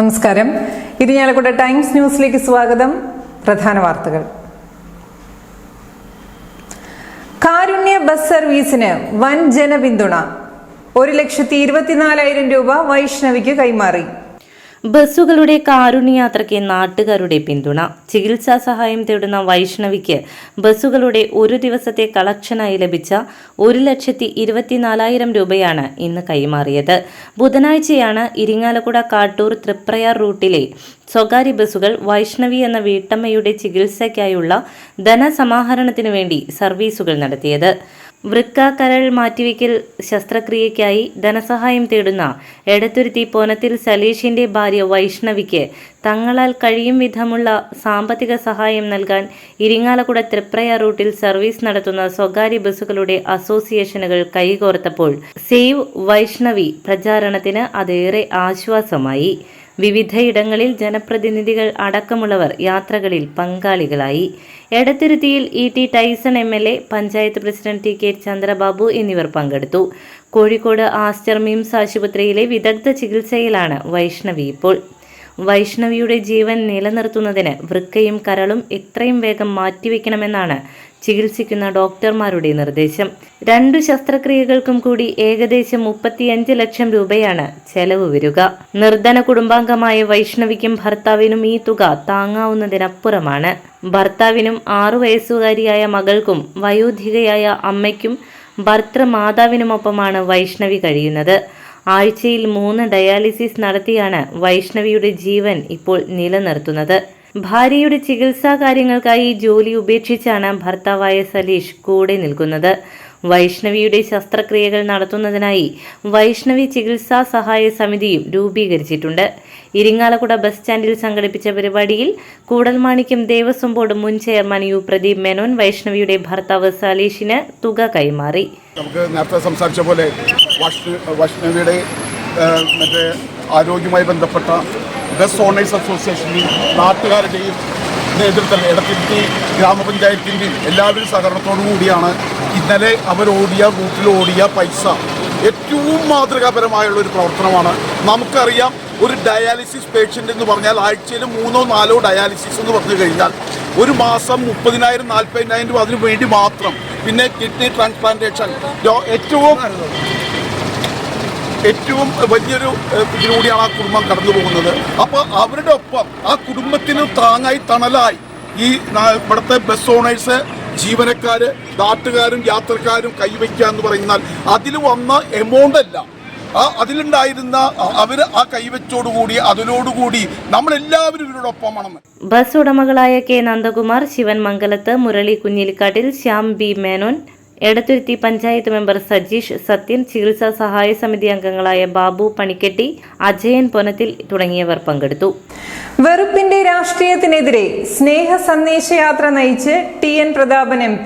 നമസ്കാരം. ഇരിഞ്ഞാലക്കുട ടൈംസ് ന്യൂസിലേക്ക് സ്വാഗതം. പ്രധാന വാർത്തകൾ. കാരുണ്യ ബസ് സർവീസിന് വൻ ജനപിന്തുണ. ഒരു ലക്ഷത്തി ഇരുപത്തിനാലായിരം രൂപ വൈഷ്ണവിക്ക് കൈമാറി. ബസ്സുകളുടെ കാരുണ്യയാത്രയ്ക്ക് നാട്ടുകാരുടെ പിന്തുണ. ചികിത്സാ സഹായം തേടുന്ന വൈഷ്ണവിക്ക് ബസ്സുകളുടെ ഒരു ദിവസത്തെ കളക്ഷനായി ലഭിച്ച ഒരു ലക്ഷത്തി ഇരുപത്തിനാലായിരം രൂപയാണ് ഇന്ന് കൈമാറിയത്. ബുധനാഴ്ചയാണ് ഇരിങ്ങാലക്കുട കാട്ടൂർ തൃപ്രയാർ റൂട്ടിലെ സ്വകാര്യ ബസ്സുകൾ വൈഷ്ണവി എന്ന വീട്ടമ്മയുടെ ചികിത്സയ്ക്കായുള്ള ധനസമാഹരണത്തിനു വേണ്ടി സർവീസുകൾ നടത്തിയത്. വൃക്ക കരൾ മാറ്റിവെക്കൽ ശസ്ത്രക്രിയയ്ക്കായി ധനസഹായം തേടുന്ന എടത്തുരുത്തി പോനത്തിൽ സലീഷിന്റെ ഭാര്യ വൈഷ്ണവിക്ക് തങ്ങളാൽ കഴിയും വിധമുള്ള സാമ്പത്തിക സഹായം നൽകാൻ ഇരിങ്ങാലക്കുട തൃപ്രയ റൂട്ടിൽ സർവീസ് നടത്തുന്ന സ്വകാര്യ ബസ്സുകളുടെ അസോസിയേഷനുകൾ കൈകോർത്തപ്പോൾ സേവ് വൈഷ്ണവി പ്രചാരണത്തിന് അതേറെ ആശ്വാസമായി. വിവിധയിടങ്ങളിൽ ജനപ്രതിനിധികൾ അടക്കമുള്ളവർ യാത്രകളിൽ പങ്കാളികളായി. എടത്തിരുത്തിയിൽ E T Tyson M L A panchayat president T K Chandrababu എന്നിവർ പങ്കെടുത്തു. കോഴിക്കോട് ആസ്റ്റർ മിംസ് ആശുപത്രിയിലെ വിദഗ്ധ ചികിത്സയിലാണ് വൈഷ്ണവി ഇപ്പോൾ. വൈഷ്ണവിയുടെ ജീവൻ നിലനിർത്തുന്നതിന് വൃക്കയും കരളും എത്രയും വേഗം മാറ്റിവെക്കണമെന്നാണ് ചികിത്സിക്കുന്ന ഡോക്ടർമാരുടെ നിർദ്ദേശം. രണ്ടു ശസ്ത്രക്രിയകൾക്കും കൂടി ഏകദേശം മുപ്പത്തിയഞ്ച് ലക്ഷം രൂപയാണ് ചെലവ് വരിക. നിർധന കുടുംബാംഗമായ വൈഷ്ണവിക്കും ഭർത്താവിനും ഈ തുക താങ്ങാവുന്നതിനപ്പുറമാണ്. ഭർത്താവിനും ആറു വയസ്സുകാരിയായ മകൾക്കും വയോധികയായ അമ്മയ്ക്കും ഭർത്തൃമാതാവിനുമൊപ്പമാണ് വൈഷ്ണവി കഴിയുന്നത്. ആഴ്ചയിൽ മൂന്ന് ഡയാലിസിസ് നടത്തിയാണ് വൈഷ്ണവിയുടെ ജീവൻ ഇപ്പോൾ നിലനിർത്തുന്നത്. ഭാര്യയുടെ ചികിത്സാ കാര്യങ്ങൾക്കായി ജോലി ഉപേക്ഷിച്ചാണ് ഭർത്താവായ സലീഷ് കൂടെ നിൽക്കുന്നത്. വൈഷ്ണവിയുടെ ശസ്ത്രക്രിയകൾ നടത്തുന്നതിനായി വൈഷ്ണവി ചികിത്സാ സഹായ സമിതിയും രൂപീകരിച്ചിട്ടുണ്ട്. ഇരിങ്ങാലക്കുട ബസ് സ്റ്റാൻഡിൽ സംഘടിപ്പിച്ച പരിപാടിയിൽ കൂടൽമാണിക്യം ദേവസ്വം ബോർഡ് മുൻ ചെയർമാൻ യു പ്രദീപ് മേനോൻ വൈഷ്ണവിയുടെ ഭർത്താവ് സലീഷിന് തുക കൈമാറി. നമുക്ക് നേരത്തെ സംസാരിച്ച പോലെ വൈഷ്ണ വൈഷ്ണവിയുടെ മറ്റേ ആരോഗ്യവുമായി ബന്ധപ്പെട്ട ബസ് ഓണേഴ്സ് അസോസിയേഷന്റെയും നാട്ടുകാരുടെയും നേതൃത്വം ഇടത്തിരുത്തി ഗ്രാമപഞ്ചായത്തിന്റെയും എല്ലാവരും സഹകരണത്തോടു കൂടിയാണ് ഇന്നലെ റൂട്ടിൽ ഓടിയ പൈസ ഏറ്റവും മാതൃകാപരമായുള്ള ഒരു പ്രവർത്തനമാണ്. നമുക്കറിയാം ഒരു ഡയാലിസിസ് പേഷ്യന്റ് എന്ന് പറഞ്ഞാൽ ആഴ്ചയിൽ മൂന്നോ നാലോ ഡയാലിസിസ് എന്ന് പറഞ്ഞു കഴിഞ്ഞാൽ ഒരു മാസം മുപ്പതിനായിരം നാൽപ്പതിനായിരം രൂപ അതിനു വേണ്ടി മാത്രം. പിന്നെ കിഡ്നി ട്രാൻസ്പ്ലാന്റേഷൻ. ഏറ്റവും ഏറ്റവും വലിയൊരു ഇതിലൂടെയാണ് ആ കുടുംബം കടന്നു പോകുന്നത്. അപ്പോൾ അവരുടെ ഒപ്പം ആ കുടുംബത്തിന് താങ്ങായി തണലായി ഈ ഇവിടുത്തെ ബസ് ഓണേഴ്സ് ജീവനക്കാർ നാട്ടുകാരും യാത്രക്കാരും കൈവയ്ക്കുക എന്ന് പറയുന്നാൽ അതിൽ വന്ന എമൗണ്ട് അല്ല. ആ അതിലുണ്ടായിരുന്ന അവർ ആ കൈവച്ചോടുകൂടി അതിനോടുകൂടി നമ്മളെല്ലാവരും ഇവരോടൊപ്പമാണെന്ന്. Bus ഉടമകളായ K Nandakumar Sivan Mangalath Murali Kunjilikkattil Shyam B Menon Edathuruthy panchayat member Sajeesh Sathyan ചികിത്സാ സഹായ സമിതി അംഗങ്ങളായ ബാബു പണിക്കെട്ടി അജയൻ പൊനത്തിൽ തുടങ്ങിയവർ പങ്കെടുത്തു. വെറുപ്പിന്റെ രാഷ്ട്രീയത്തിനെതിരെ സ്നേഹ സന്ദേശയാത്ര നയിച്ച് ടി എൻ പ്രതാപൻ എം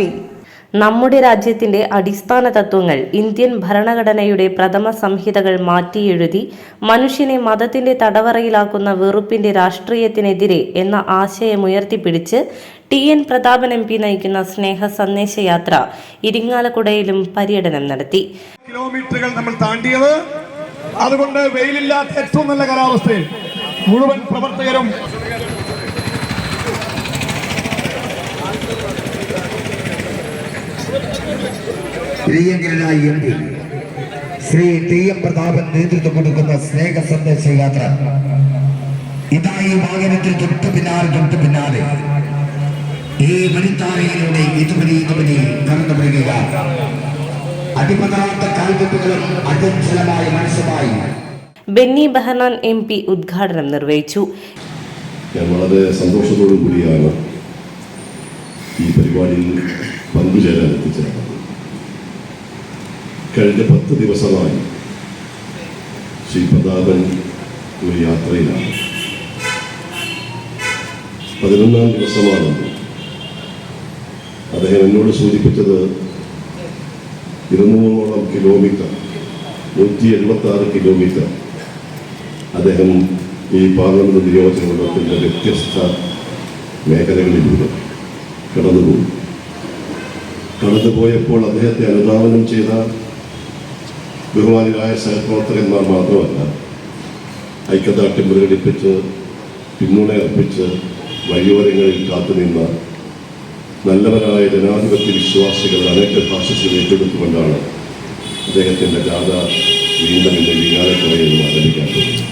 നമ്മുടെ രാജ്യത്തിന്റെ അടിസ്ഥാന തത്വങ്ങൾ ഇന്ത്യൻ ഭരണഘടനയുടെ പ്രഥമ സംഹിതകൾ മാറ്റിയെഴുതി മനുഷ്യനെ മതത്തിന്റെ തടവറയിലാക്കുന്ന വെറുപ്പിന്റെ രാഷ്ട്രീയത്തിനെതിരെ എന്ന ആശയമുയർത്തിപ്പിടിച്ച് T N Prathapan M P നയിക്കുന്ന സ്നേഹ സന്ദേശയാത്ര ഇരിങ്ങാലക്കുടയിലും പര്യടനം നടത്തി. കിലോമീറ്ററുകൾ നമ്മൾ താണ്ടിയത്. അതുകൊണ്ട് വെയിലില്ലാത്ത ഏറ്റവും നല്ല കാലാവസ്ഥയിൽ മുഴുവൻ പ്രവർത്തകരും പ്രിയങ്കരനായ M P Shri T M Prathapan നേതൃത്വം കൊടുക്കുന്ന സ്നേഹ സന്ദേശ യാത്ര. ഇതാ ഈ വാഹനത്തിൽ തൊട്ട് പിന്നാലെ തൊട്ട് പിന്നാലെ. ഈ വനിതാരയിലൂടെ ഇതുവരെ ഇതുവരെ കടന്നു വരിക അടിമതാത്ത കാൽവെപ്പുകളും അചഞ്ചലമായ മനസ്സുമായി ബെന്നി ബെഹനാൻ എം പി ഉദ്ഘാടനം നിർവഹിച്ചു. ഞാൻ വളരെ സന്തോഷത്തോടു കൂടിയാണ് ഈ പരിപാടിയിൽ പങ്കുചേരാൻ എത്തിച്ചേർന്നത് കഴിഞ്ഞ പത്ത് ദിവസമായി ശ്രീ പ്രതാപൻ ഒരു യാത്രയിലാണ്. പതിനൊന്നാം ദിവസമാണ്. അദ്ദേഹം എന്നോട് സൂചിപ്പിച്ചത് ഇരുന്നൂറോളം കിലോമീറ്റർ നൂറ്റി എഴുപത്തി ആറ് കിലോമീറ്റർ അദ്ദേഹം ഈ പാർലമെന്റ് നിയോജക മണ്ഡലത്തിന്റെ വ്യത്യസ്ത മേഖലകളിലൂടെ കടന്നുപോയി. കടന്നുപോയപ്പോൾ അദ്ദേഹത്തെ അനുധാവനം ചെയ്ത ബഹുമാനികളായ സഹപ്രവർത്തകന്മാർ മാത്രമല്ല ഐക്യദാർഢ്യം പ്രകടിപ്പിച്ച് പിന്തുണ അർപ്പിച്ച് വഴിയോരങ്ങളിൽ കാത്തുനിന്ന നല്ലവരായ ജനാധിപത്യ വിശ്വാസികൾ അനേക ഭാഷകൾ ഏറ്റെടുത്തുകൊണ്ടാണ് അദ്ദേഹത്തിന്റെ ജാഥ വീണ്ടും ഇന്ന് വികാരക്കുറയിൽ ആരംഭിക്കാൻ പോകുന്നത്.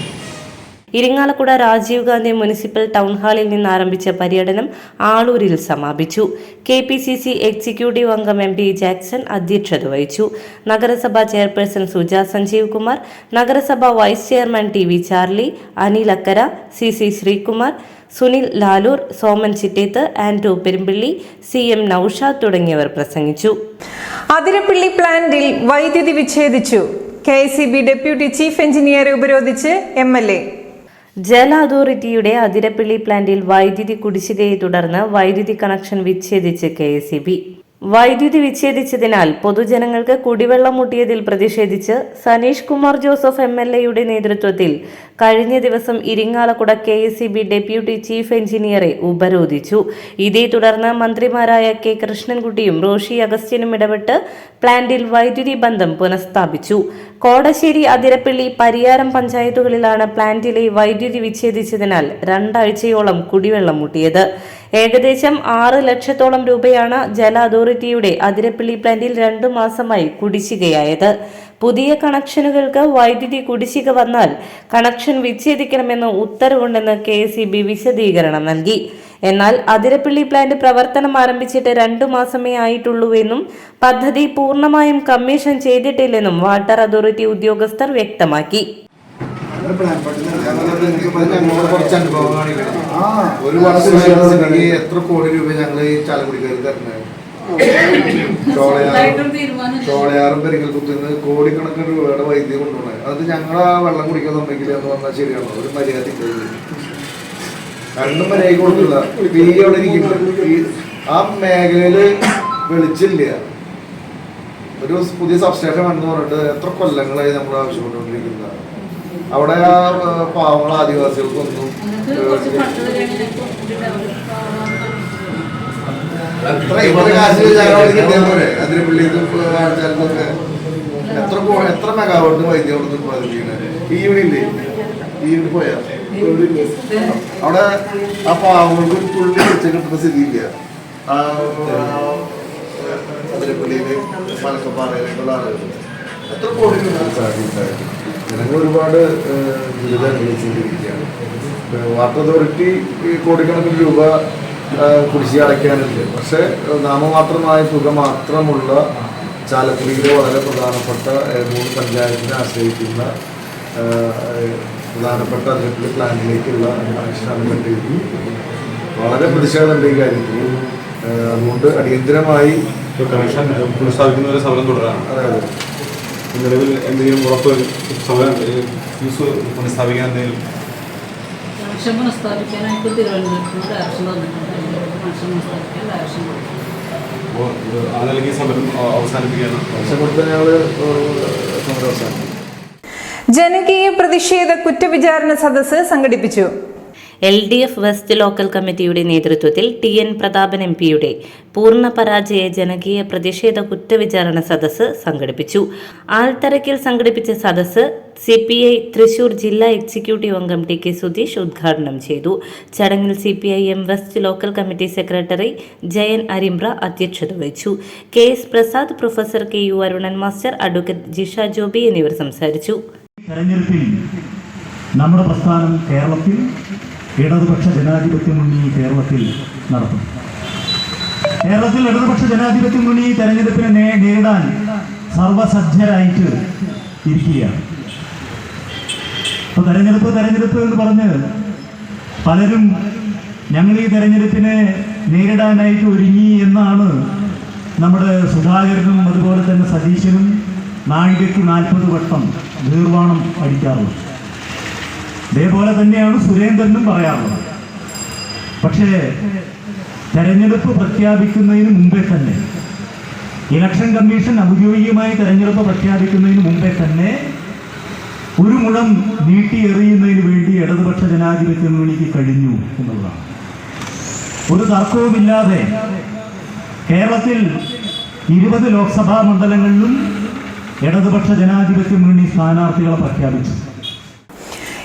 ഇരിങ്ങാലക്കുട രാജീവ് ഗാന്ധി മുനിസിപ്പൽ ടൗൺ ഹാളിൽ നിന്ന് ആരംഭിച്ച പര്യടനം ആളൂരിൽ സമാപിച്ചു. K P C C executive അംഗം എം പി ജാക്സൺ അധ്യക്ഷത വഹിച്ചു. നഗരസഭാ ചെയർപേഴ്സൺ സുജ സഞ്ജീവ് കുമാർ നഗരസഭാ vice chairman T V Charlie Anil Akkara C C Sreekumar Sunil Laloor Soman Chittethu Andrew Perumpilly C M Noushad തുടങ്ങിയവർ പ്രസംഗിച്ചു. അതിരപ്പിള്ളി പ്ലാന്റിൽ വൈദ്യുതി വിച്ഛേദിച്ചു. കെ ഡെപ്യൂട്ടി ചീഫ് എഞ്ചിനീയറെ ഉപരോധിച്ച് എം. ജല അതോറിറ്റിയുടെ അതിരപ്പിള്ളി പ്ലാന്റിൽ വൈദ്യുതി കുടിശ്ശികയെ തുടർന്ന് വൈദ്യുതി കണക്ഷൻ വിച്ഛേദിച്ച് കെ വൈദ്യുതി വിച്ഛേദിച്ചതിനാൽ പൊതുജനങ്ങൾക്ക് കുടിവെള്ളം മുട്ടിയതിൽ പ്രതിഷേധിച്ച് Saneesh Kumar Joseph M L എയുടെ നേതൃത്വത്തിൽ കഴിഞ്ഞ ദിവസം Irinjalakuda K S deputy chief എഞ്ചിനീയറെ ഉപരോധിച്ചു. ഇതേ തുടർന്ന് മന്ത്രിമാരായ കെ കൃഷ്ണൻകുട്ടിയും റോഷി അഗസ്റ്റിനും ഇടപെട്ട് പ്ലാന്റിൽ വൈദ്യുതി ബന്ധം പുനഃസ്ഥാപിച്ചു. കോടശ്ശേരി അതിരപ്പള്ളി പരിയാരം പഞ്ചായത്തുകളിലാണ് പ്ലാന്റിലെ വൈദ്യുതി വിച്ഛേദിച്ചതിനാൽ രണ്ടാഴ്ചയോളം കുടിവെള്ളം മുട്ടിയത്. ഏകദേശം ആറ് ലക്ഷത്തോളം രൂപയാണ് ജല അതോറിറ്റിയുടെ അതിരപ്പള്ളി പ്ലാന്റിൽ രണ്ടു മാസമായി കുടിശ്ശികയായത്. പുതിയ കണക്ഷനുകൾക്ക് വൈദ്യുതി കുടിശ്ശിക വന്നാൽ കണക്ഷൻ വിച്ഛേദിക്കണമെന്ന് ഉത്തരവുണ്ടെന്ന് കെ വിശദീകരണം നൽകി. എന്നാൽ അതിരപ്പള്ളി പ്ലാന്റ് പ്രവർത്തനം ആരംഭിച്ചിട്ട് രണ്ടു മാസമേ ആയിട്ടുള്ളൂവെന്നും പദ്ധതി പൂർണമായും കമ്മീഷൻ ചെയ്തിട്ടില്ലെന്നും വാട്ടർ അതോറിറ്റി ഉദ്യോഗസ്ഥർ വ്യക്തമാക്കി. കുറച്ച് അനുഭവം ആ. ഒരു വർഷം ആയിരുന്നെങ്കിൽ എത്ര കോടി രൂപ ഞങ്ങൾ ഈ ചാലക്കുടിക്കാർ തരുന്നത്? ചോളയാറും പെരിക്കൽ കുത്തുന്ന കോടിക്കണക്കിന് രൂപയുടെ വൈദ്യുതി കൊണ്ടുപോകണേ അത് ഞങ്ങൾ ആ വെള്ളം കുടിക്കാൻ സമ്മതിക്കില്ല എന്ന് പറഞ്ഞാൽ ശരിയാണോ. ഒരു മര്യാദ രണ്ടും മര്യാദ കൊടുക്കില്ല ഈ അവിടെ ഇരിക്കുന്നുണ്ട്. ആ മേഖലയിൽ വെളിച്ചില്ല. ഒരു പുതിയ സബ്സ്റ്റേഷൻ വേണമെന്ന് പറഞ്ഞിട്ട് എത്ര കൊല്ലങ്ങളായി നമ്മൾ ആവശ്യപ്പെട്ടുകൊണ്ടിരിക്കുന്നത് അവിടെ ആ പാവങ്ങൾ ആദിവാസികൾക്കൊന്നും എത്ര കാശ് ആൾക്കാർക്കൊക്കെ എത്ര എത്ര മെഗാവാട്ട് വൈദ്യുതി അവിടെ ഉത്പാദിപ്പിക്കണേ ഈ യൂണില്ലേ ഈ യൂണി പോയാ? അവിടെ ആ പാവങ്ങൾക്ക് ഒരു തുള്ളി വെച്ച് കിട്ടുന്ന സ്ഥിതിയില്ല. ആ അതിരപ്പള്ളിയിൽ മലക്കപ്പാറയിലേക്കുള്ള ആളുകൾ എത്ര കോടി ജനങ്ങൾ ഒരുപാട് ദുരിതം അനുഭവിച്ചുകൊണ്ടിരിക്കുകയാണ്. വാട്ടർ അതോറിറ്റി കോടിക്കണക്കിന് രൂപ കുടിശ്ശിക അടയ്ക്കാനുണ്ട്. പക്ഷേ നാമമാത്രമായ തുക മാത്രമുള്ള ചാലക്കുടിയിലെ വളരെ പ്രധാനപ്പെട്ട മൂന്ന് പഞ്ചായത്തിനെ ആശ്രയിക്കുന്ന പ്രധാനപ്പെട്ട അതിരപ്പള്ളി പ്ലാന്റിലേക്കുള്ള കണക്ഷനാണ് വളരെ പ്രതിഷേധമുണ്ട് ഈ കാര്യത്തിൽ. അതുകൊണ്ട് അടിയന്തിരമായി കണക്ഷൻ പുനഃസ്ഥാപിക്കുന്നവരെ സമരം തുടരാണ്. അതായത് നിലവിൽ എന്തെങ്കിലും ഉറപ്പ് സമരം ഫ്യൂസ് പുനഃസ്ഥാപിക്കാൻ എന്തെങ്കിലും പുനഃസ്ഥാപിക്കാനായിട്ട് തന്നിട്ടുണ്ട് പുനഃസ്ഥാപിക്കാൻ അപ്പോൾ സമരം അവസാനിപ്പിക്കാനാണ്. ഞങ്ങൾ സമരം ജനകീയ പ്രതിഷേധ കുറ്റവിചാരണ സദസ്സ് സംഘടിപ്പിച്ചു. L D F west local കമ്മിറ്റിയുടെ നേതൃത്വത്തിൽ ടി എൻ പ്രതാപൻ എം പിയുടെ പൂർണ പരാജയ ജനകീയ പ്രതിഷേധ കുറ്റവിചാരണ സദസ്സ് സംഘടിപ്പിച്ചു. ആൾത്തരക്കിൽ സംഘടിപ്പിച്ച സദസ്സ് സി പി ഐ തൃശൂർ ജില്ലാ എക്സിക്യൂട്ടീവ് അംഗം ടി കെ സുധീഷ് ഉദ്ഘാടനം ചെയ്തു. ചടങ്ങിൽ C P I M west local committee secretary Jayan Arimbra അധ്യക്ഷത വഹിച്ചു. K S Prasad professor K U Arunan master advocate Jisha Joby എന്നിവർ സംസാരിച്ചു. തെരഞ്ഞെടുപ്പിൽ നമ്മുടെ പ്രസ്ഥാനം കേരളത്തിൽ ഇടതുപക്ഷ ജനാധിപത്യ മുന്നണി കേരളത്തിൽ നടത്തും. കേരളത്തിൽ ഇടതുപക്ഷ ജനാധിപത്യ മുന്നണി തെരഞ്ഞെടുപ്പിനെ നേരിടാൻ സർവസജ്ജരായിട്ട് ഇരിക്കുകയാണ്. ഇപ്പൊ തെരഞ്ഞെടുപ്പ് തെരഞ്ഞെടുപ്പ് എന്ന് പറഞ്ഞ് പലരും ഞങ്ങൾ ഈ തെരഞ്ഞെടുപ്പിനെ നേരിടാനായിട്ട് ഒരുങ്ങി എന്നാണ് നമ്മുടെ സുധാകരനും അതുപോലെ തന്നെ സതീശനും നാഴികയ്ക്ക് നാൽപ്പത് വട്ടം നീർവാണം അടിക്കാറുള്ളത്. അതേപോലെ തന്നെയാണ് സുരേന്ദ്രനും പറയാറുള്ളത്. പക്ഷേ തെരഞ്ഞെടുപ്പ് പ്രഖ്യാപിക്കുന്നതിന് മുമ്പേ തന്നെ ഇലക്ഷൻ കമ്മീഷൻ ഔദ്യോഗികമായി തെരഞ്ഞെടുപ്പ് പ്രഖ്യാപിക്കുന്നതിന് മുമ്പേ തന്നെ ഒരു മുഴം നീട്ടി എറിയുന്നതിന് വേണ്ടി ഇടതുപക്ഷ ജനാധിപത്യ മുന്നണിക്ക് കഴിഞ്ഞു എന്നുള്ളതാണ്. ഒരു തർക്കവുമില്ലാതെ കേരളത്തിൽ ഇരുപത് ലോക്സഭാ മണ്ഡലങ്ങളിലും ഇടതുപക്ഷ ജനാധിപത്യ മുന്നണി സ്ഥാനാർത്ഥികളെ പ്രഖ്യാപിച്ചു.